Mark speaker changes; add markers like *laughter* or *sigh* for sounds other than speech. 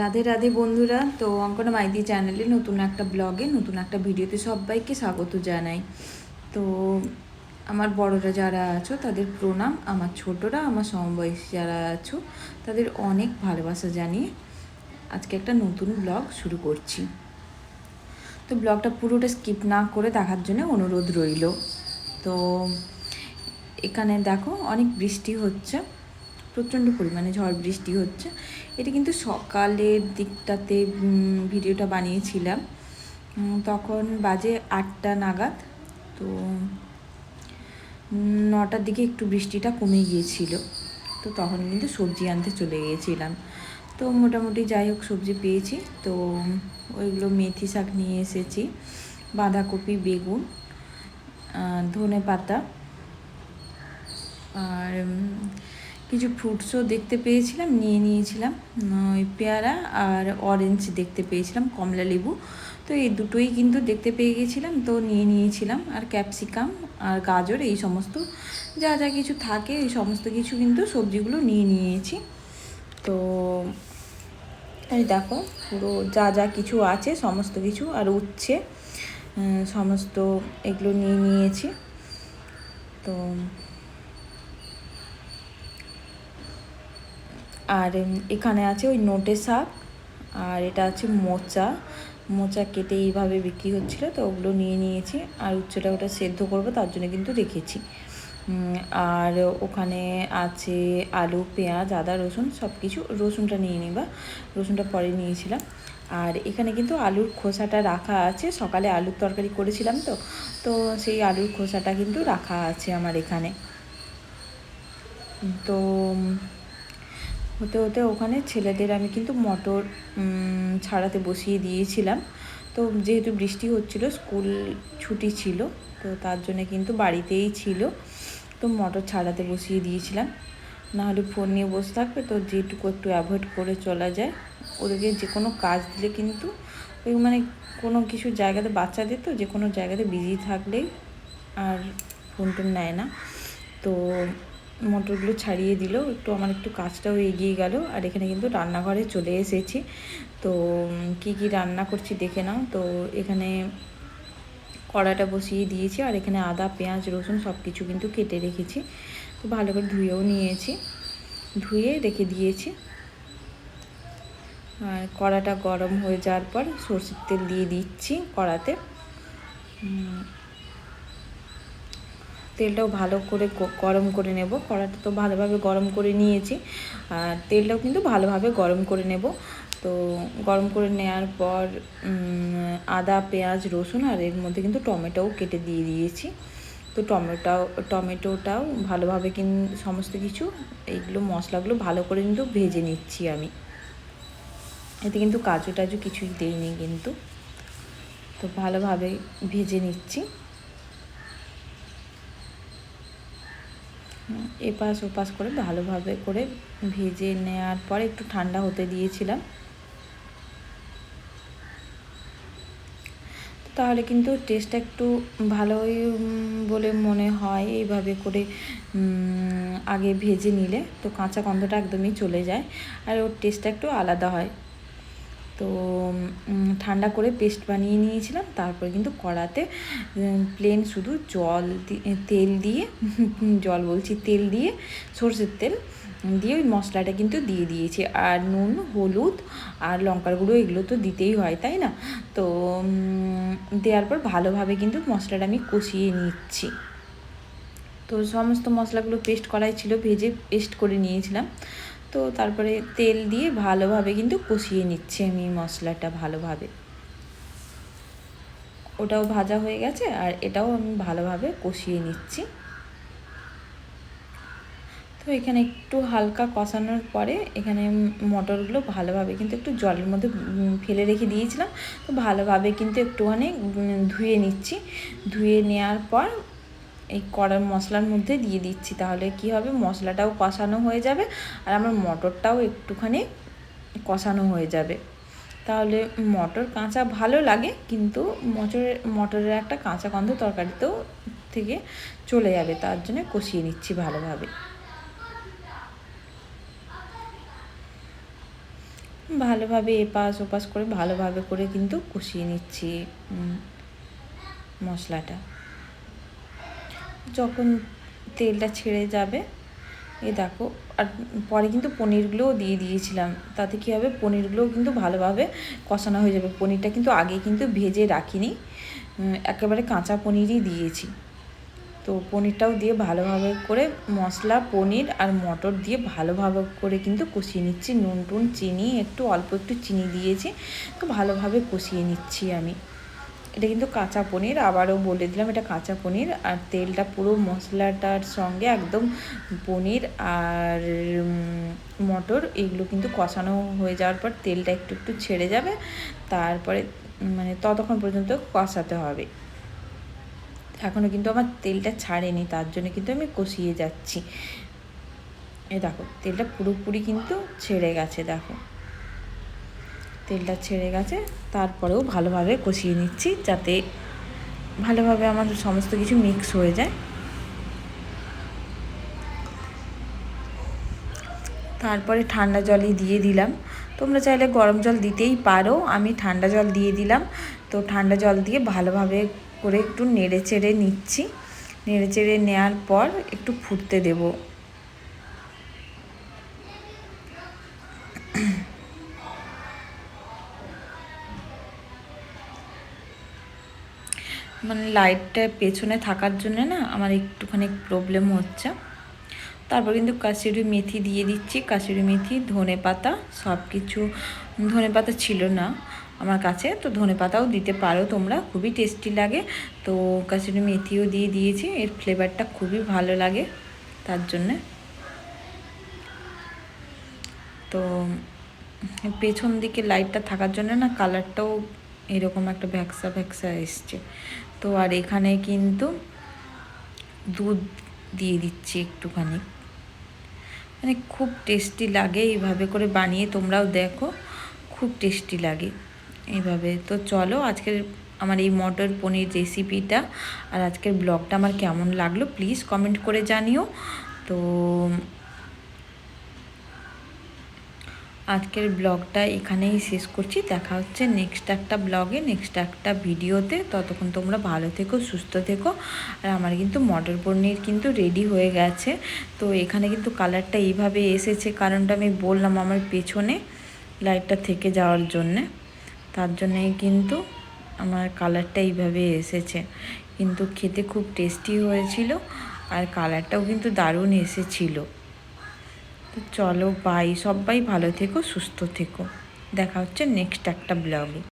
Speaker 1: রাধে রাধে বন্ধুরা, তো অঙ্কনা মাইদি চ্যানেলে নতুন একটা ব্লগে, নতুন একটা ভিডিওতে সবাইকে স্বাগত জানাই। তো আমার বড়রা যারা আছো, তাদের প্রণাম, আমার ছোটরা, আমার সমবয়সী যারা আছো, তাদের অনেক ভালোবাসা জানিয়ে আজকে একটা নতুন ব্লগ শুরু করছি। তো ব্লগটা পুরোটা স্কিপ না করে দেখার জন্য অনুরোধ রইল। তো এখানে দেখো, অনেক বৃষ্টি হচ্ছে। প্রচণ্ড পরিমাণে ঝড় বৃষ্টি হচ্ছে। এটা কিন্তু সকালের দিকটাতে ভিডিওটা বানিয়েছিলাম। তখন বাজে আটটা নাগাদ। তো নটার দিকে একটু বৃষ্টিটা কমে গিয়েছিল। তো তখন কিন্তু সবজি আনতে চলে গিয়েছিলাম। তো মোটামুটি যাই হোক, সবজি পেয়েছি। তো, ওইগুলো মেথি শাক নিয়ে এসেছি, বাঁধাকপি, বেগুন ধনে পাতা আর কিছু ফ্রুটসও দেখতে পেয়েছিলাম, নিয়ে নিয়েছিলাম ওই পেয়ারা আর অরেঞ্জ দেখতে পেয়েছিলাম, কমলা লেবু। তো এই দুটোই কিন্তু দেখতে পেয়ে গেছিলাম, তো নিয়ে নিয়েছিলাম। আর ক্যাপসিকাম আর গাজর, এই সমস্ত যা যা কিছু থাকে, এই সমস্ত কিছু কিন্তু সবজিগুলো নিয়ে নিয়েছি। তো এই দেখো, পুরো যা যা কিছু আছে, সমস্ত কিছু আর উচ্ছে সমস্ত এগুলো নিয়ে নিয়েছি। তো আর এখানে আছে ওই নোটে শাক, আর এটা আছে মোচা। মোচা কেটে এইভাবে বিক্রি হচ্ছিল, তো ওগুলো নিয়ে নিয়েছি। আর উচ্চটা ওটা সেদ্ধ করব, তার জন্য কিন্তু রেখেছি। আর ওখানে আছে আলু, পেঁয়াজ, আদা, রসুন সব কিছু রসুনটা নিয়ে নিবা। রসুনটা পরে নিয়েছিলাম। আর এখানে কিন্তু আলুর খোসাটা রাখা আছে, সকালে আলুর তরকারি করেছিলাম তো তো সেই আলুর খোসাটা কিন্তু রাখা আছে আমার এখানে। তো হতে হতে ওখানে ছেলেদের আমি কিন্তু মটর ছাড়াতে বসিয়ে দিয়েছিলাম। তো যেহেতু বৃষ্টি হচ্ছিল, স্কুল ছুটি ছিল, তো তার জন্য কিন্তু বাড়িতেই ছিল। তো মটর ছাড়াতে বসিয়ে দিয়েছিলাম। নাহলে ফোন নিয়ে বসে থাকবে, তো যেটুকু একটু অ্যাভয়েড করে চলা যায়। ওদেরকে যে কোনো কাজ দিলে কিন্তু ওই মানে কোনো কিছু জায়গাতে বাচ্চাদের তো যে কোনো জায়গাতে বিজি থাকলেই আর ফোন টোন নেয় না। তো মটরগুলো ছাড়িয়ে দিল, একটু আমার একটু কাজটাও এগিয়ে গেল, আর এখানে কিন্তু রান্নাঘরে চলে এসেছি। তো, কি কি রান্না করছি দেখে নাও। তো, এখানে কড়াটা বসিয়ে দিয়েছি, আর এখানে আদা, পেঁয়াজ, রসুন সব কিছু কিন্তু কেটে রেখেছি। তো ভালো করে ধুয়েও নিয়েছি। ধুয়ে রেখে দিয়েছি। আর কড়াটা গরম হয়ে যাওয়ার পর সর্ষের তেল দিয়ে দিচ্ছি কড়াতে। তেলটাও ভালো করে গরম করে নেব। কড়াটা তো ভালোভাবে গরম করে নিয়েছি। আর তেলটাও কিন্তু ভালোভাবে গরম করে নেব। তো গরম করে নেওয়ার পর আদা, পেঁয়াজ, রসুন আর এর মধ্যে কিন্তু টমেটোও কেটে দিয়ে দিয়েছি। তো টমেটো টমেটোটাও ভালোভাবে কিন, সমস্ত কিছু, এইগুলো মশলাগুলো ভালো করে কিন্তু ভেজে নিচ্ছি আমি। এতে কিন্তু কাজু টাজু কিছুই দেইনি কিন্তু। তো ভালোভাবে ভেজে নিচ্ছি। এপাশ ওপাশ করে ভালোভাবে করে ভেজে নেওয়ার পর একটু ঠান্ডা হতে দিয়েছিলাম। তাহলে কিন্তু টেস্টটা একটু ভালোই বলে মনে হয় এইভাবে করে আগে ভেজে নিলে তো কাঁচা গন্ধটা একদমই চলে যায়। আর ওর টেস্টটা একটু আলাদা হয়। তো ঠান্ডা করে পেস্ট বানিয়ে নিয়েছিলাম। তারপরে কিন্তু কড়াতে প্লেন শুধু জল তেল দিয়ে, *laughs* জল বলছি, তেল দিয়ে, সর্ষের তেল দিয়ে ওই মশলাটা কিন্তু দিয়ে দিয়েছি। আর নুন, হলুদ আর লঙ্কার গুঁড়ো এগুলো তো দিতেই হয়, তাই না? তো দেওয়ার পর ভালোভাবে কিন্তু মশলাটা আমি কষিয়ে নিচ্ছি। তো সমস্ত মশলাগুলো পেস্ট করাই ছিল, ভেজে পেস্ট করে নিয়েছিলাম। তো তারপরে তেল দিয়ে ভালোভাবে কিন্তু কষিয়ে নিচ্ছি আমি মশলাটা ভালোভাবে। ওটাও ভাজা হয়ে গেছে আর এটাও আমি ভালোভাবে কষিয়ে নিচ্ছি। তো এখানে একটু হালকা কষানোর পরে এখানে মটরগুলো ভালোভাবে কিন্তু একটু জলের মধ্যে ফেলে রেখে দিয়েছিলাম। তো ভালোভাবে কিন্তু একটুখানি ধুয়ে নিচ্ছি। ধুয়ে নেওয়ার পর এই কড়ার মশলার মধ্যে দিয়ে দিচ্ছি। তাহলে কি হবে? মশলাটাও কষানো হয়ে যাবে আর আমার মটরটাও একটুখানি কষানো হয়ে যাবে। তাহলে মটর কাঁচা ভালো লাগে কিন্তু মটরের মটরের একটা কাঁচা গন্ধ তরকারিতেও থেকে চলে যাবে। তার জন্য কষিয়ে নিচ্ছি ভালোভাবে। ভালোভাবে এপাশ ওপাশ করে, ভালোভাবে করে কিন্তু কষিয়ে নিচ্ছি মশলাটা। যখন তেলটা ছেড়ে যাবে, এ দেখো, আর পরে কিন্তু পনিরগুলোও দিয়ে দিয়েছিলাম। তাতে কী হবে? পনিরগুলোও কিন্তু ভালোভাবে কষানো হয়ে যাবে। পনিরটা কিন্তু আগে কিন্তু ভেজে রাখিনি। একেবারে কাঁচা পনিরই দিয়েছি। তো পনিরটাও দিয়ে ভালোভাবে করে মশলা, পনির আর মটর দিয়ে ভালোভাবে করে কিন্তু কষিয়ে নিচ্ছি। নুন টুন চিনি, একটু অল্প একটু চিনি দিয়েছি। তো ভালোভাবে কষিয়ে নিচ্ছি আমি। এটা কিন্তু কাঁচা পনির, আবারও বলে দিলাম এটা কাঁচা পনির, আর তেলটা পুরো মশলাটার সঙ্গে একদম পনির আর মটর, এগুলো কিন্তু কষানো হয়ে যাওয়ার পর তেলটা একটু একটু ছেড়ে যাবে, তারপরে মানে ততক্ষণ পর্যন্ত কষাতে হবে। এখনও কিন্তু আমার তেলটা ছাড়েনি, তার জন্য কিন্তু আমি কষিয়ে যাচ্ছি। এ দেখো, তেলটা পুরোপুরি কিন্তু ছেড়ে গেছে, দেখো। তেলটা ছেড়ে গেছে, তারপরেও ভালোভাবে কষিয়ে নিচ্ছি যাতে ভালোভাবে আমাদের সমস্ত কিছু মিক্স হয়ে যায়। তারপরে ঠান্ডা জলই দিয়ে দিলাম। তোমরা চাইলে গরম জল দিতেই পারো, আমি ঠান্ডা জল দিয়ে দিলাম। তো ঠান্ডা জল দিয়ে ভালোভাবে করে একটু নেড়ে চেড়ে নিচ্ছি। নেড়ে চেড়ে নেওয়ার পর একটু ফুটতে দেব। মানে লাইটটা পেছনে থাকার জন্য না আমার একটুখানি প্রবলেম হচ্ছে। তারপর কিন্তু কাসুরি মেথি দিয়ে দিচ্ছি। কাসুরি মেথি, ধনে পাতা সব কিছু ধনে পাতা ছিল না আমার কাছে, তো ধনে পাতাও দিতে পারো তোমরা, খুবই টেস্টি লাগে। তো কাসুরি মেথিও দিয়ে দিয়েছি, এর ফ্লেভারটা খুবই ভালো লাগে তার জন্যে। তো পেছন দিকে লাইটটা থাকার জন্য না কালারটাও এরকম একটা ভ্যাক্সা ভ্যাক্সা এসছে। তো আর এখানে কিন্তু দুধ দিয়ে দিচ্ছি একটুখানি। মানে খুব টেস্টি লাগে এইভাবে করে বানিয়ে, তোমরাও দেখো, খুব টেস্টি লাগে এইভাবে। তো চলো আজকের আমার এই মটর পনির রেসিপিটা আর আজকের ব্লগটা আমার কেমন লাগল প্লিজ কমেন্ট করে জানিও। তো আজকের ব্লগটা এখানেই শেষ করছি। দেখা হচ্ছে নেক্সট একটা ব্লগে নেক্সট একটা ভিডিওতে। ততক্ষণ তোমরা ভালো থেকো, সুস্থ থেকো। আর আমার কিন্তু মটর পনির কিন্তু রেডি হয়ে গেছে। তো এখানে কিন্তু কালারটা এইভাবে এসেছে, কারণটা আমি বললাম আমার পেছনে লাইটটা থেকে যাওয়ার জন্যে। তার জন্যেই কিন্তু আমার কালারটা এইভাবে এসেছে। কিন্তু খেতে খুব টেস্টি হয়েছিল, আর কালারটাও কিন্তু দারুণ এসেছিল। তো চলো বাই সবাই ভালো থেকো সুস্থ থেকো। দেখা হচ্ছে নেক্সট একটা ব্লগে